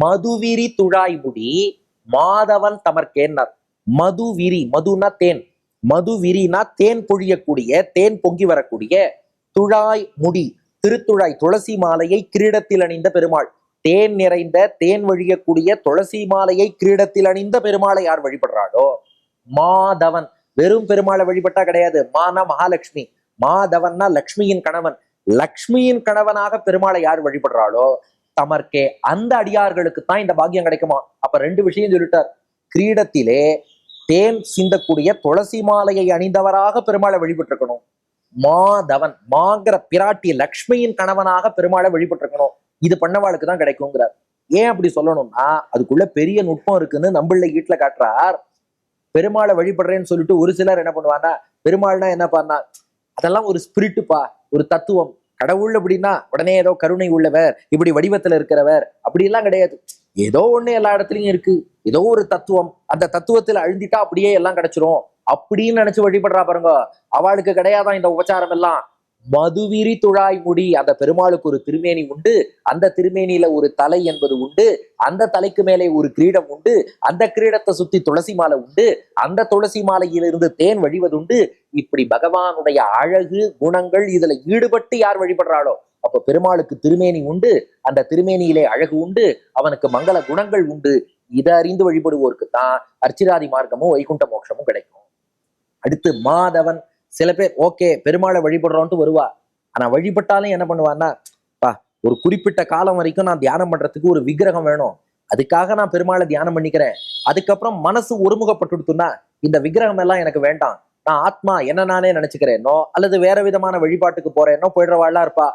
மதுவிரி துழாய் முடி மாதவன் தமர்க்கேன்னார். மதுவிரி மதுனா தேன். மதுவிரினா தேன் பொழியக்கூடிய தேன் பொங்கி வரக்கூடிய துழாய் முடி திருத்துழாய் துளசி மாலையை கிரீடத்தில் அணிந்த பெருமாள். தேன் நிறைந்த தேன் வழியக்கூடிய துளசி மாலையை கிரீடத்தில் அணிந்த பெருமாளை யார் வழிபடுறாளோ? மாதவன். வெறும் பெருமாளை வழிபட்டா கிடையாது. மானா மகாலட்சுமி. மாதவன்னா லக்ஷ்மியின் கணவன். லக்ஷ்மியின் கணவனாக பெருமாளை யார் வழிபடுறாளோ? தமர்க்கே அந்த அடியார்களுக்கு தான் இந்த பாக்கியம் கிடைக்குமா? அப்ப ரெண்டு விஷயம் சொல்லிட்டார். கிரீடத்திலே தேன் சிந்தக்கூடிய துளசி மாலையை அணிந்தவராக பெருமாளை வழிபட்டிருக்கணும். மாதவன் மாங்கிற பிராட்டி லக்ஷ்மியின் கணவனாக பெருமாளை வழிபட்டிருக்கணும். இது பண்ணவாளுக்கு தான் கிடைக்குங்கிறார். ஏன் அப்படி சொல்லணும்னா அதுக்குள்ள பெரிய நுட்பம் இருக்குன்னு நம்மள வீட்டுல காட்டுறார். பெருமாளை வழிபடுறேன்னு சொல்லிட்டு ஒரு சிலர் என்ன பண்ணுவாங்கன்னா பெருமாள்னா என்ன பண்ணா? அதெல்லாம் ஒரு ஸ்பிரிட்டுப்பா ஒரு தத்துவம். கடவுள் அப்படின்னா உடனே ஏதோ கருணை உள்ளவர் இப்படி வடிவத்துல இருக்கிறவர் அப்படிலாம் கிடையாது. ஏதோ ஒண்ணு எல்லா இடத்துலயும் இருக்கு. ஏதோ ஒரு தத்துவம். அந்த தத்துவத்துல அழுந்திட்டா அப்படியே எல்லாம் கிடைச்சிரும். அப்படின்னு நினைச்சு வழிபடுறா பாருங்க. அவளுக்கு கிடையாதான் இந்த உபச்சாரம் எல்லாம். மதுவிரி துழாய் முடி. அந்த பெருமாளுக்கு ஒரு திருமேனி உண்டு. அந்த திருமேனியில ஒரு தலை என்பது உண்டு. அந்த தலைக்கு மேலே ஒரு கிரீடம் உண்டு. அந்த கிரீடத்தை சுத்தி துளசி மாலை உண்டு. அந்த துளசி மாலையிலிருந்து தேன் வழிவதுண்டு. இப்படி பகவானுடைய அழகு குணங்கள் இதுல ஈடுபட்டு யார் வழிபடுறாளோ? அப்ப பெருமாளுக்கு திருமேனி உண்டு. அந்த திருமேனியிலே அழகு உண்டு. அவனுக்கு மங்கள குணங்கள் உண்டு. இதை அறிந்து வழிபடுவோருக்கு தான் அர்ச்சிராதி மார்க்கமும் வைகுண்ட மோட்சமும் கிடைக்கும். அடுத்து மாதவன். சில பேர் ஓகே பெருமாளை வழிபடுறோன்ட்டு வருவா. ஆனா வழிபட்டாலும் என்ன பண்ணுவான்னா பா ஒரு குறிப்பிட்ட காலம் வரைக்கும் நான் தியானம் பண்றதுக்கு ஒரு விக்கிரகம் வேணும். அதுக்காக நான் பெருமாளை தியானம் பண்ணிக்கிறேன். அதுக்கப்புறம் மனசு ஒருமுகப்பட்டுடுத்துன்னா இந்த விக்கிரகம் எல்லாம் எனக்கு வேண்டாம். நான் ஆத்மா என்ன நானே நினைச்சுக்கிறேனோ அல்லது வேற விதமான வழிபாட்டுக்கு போறேனோ போயிடுறவாள்லாம் இருப்பா.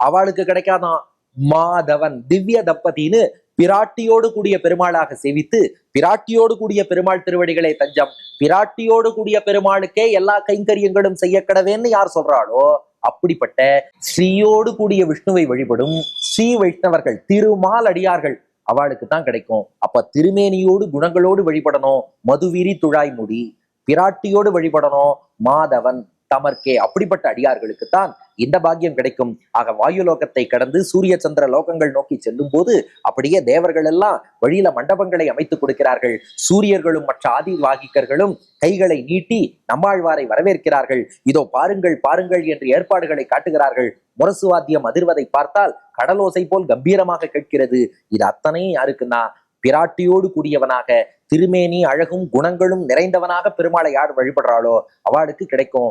அவளுக்கு கிடைக்காதான். மாதவன் திவ்ய தம்பதின்னு பிராட்டியோடு கூடிய பெருமாளாக சேவித்து பிராட்டியோடு கூடிய பெருமாள் திருவடிகளை தஞ்சம் பிராட்டியோடு கூடிய பெருமாளுக்கே எல்லா கைங்கரியங்களும் செய்யக்கடவேன்னு யார் சொல்றாளோ அப்படிப்பட்ட ஸ்ரீயோடு கூடிய விஷ்ணுவை வழிபடும் ஸ்ரீ வைஷ்ணவர்கள் திருமால் அடியார்கள் அவளுக்கு தான் கிடைக்கும். அப்ப திருமேனியோடு குணங்களோடு வழிபடணும் மதுவிரி துழாய் முடி பிராட்டியோடு வழிபடணும் மாதவன். தமர்க்கே. அப்படிப்பட்ட அடியார்களுக்கு தான் இந்த பாக்கியம் கிடைக்கும். ஆக வாயு லோகத்தை கடந்து சூரிய சந்திர லோகங்கள் நோக்கி செல்லும் போது அப்படியே தேவர்கள் எல்லாம் வழியில மண்டபங்களை அமைத்துக் கொடுக்கிறார்கள். சூரியர்களும் மற்ற ஆதிவாகிக்கர்களும் கைகளை நீட்டி நம்மாழ்வாரை வரவேற்கிறார்கள். இதோ பாருங்கள் பாருங்கள் என்று ஏற்பாடுகளை காட்டுகிறார்கள். முரசு வாத்தியம் அதிர்வதை பார்த்தால் கடலோசை போல் கம்பீரமாக கேட்கிறது. இது அத்தனையும் யாருக்குன்னா? பிராட்டியோடு கூடியவனாக திருமேனி அழகும் குணங்களும் நிறைந்தவனாக பெருமாளை யார் வழிபடுறாளோ? அவளுக்கு கிடைக்கும்.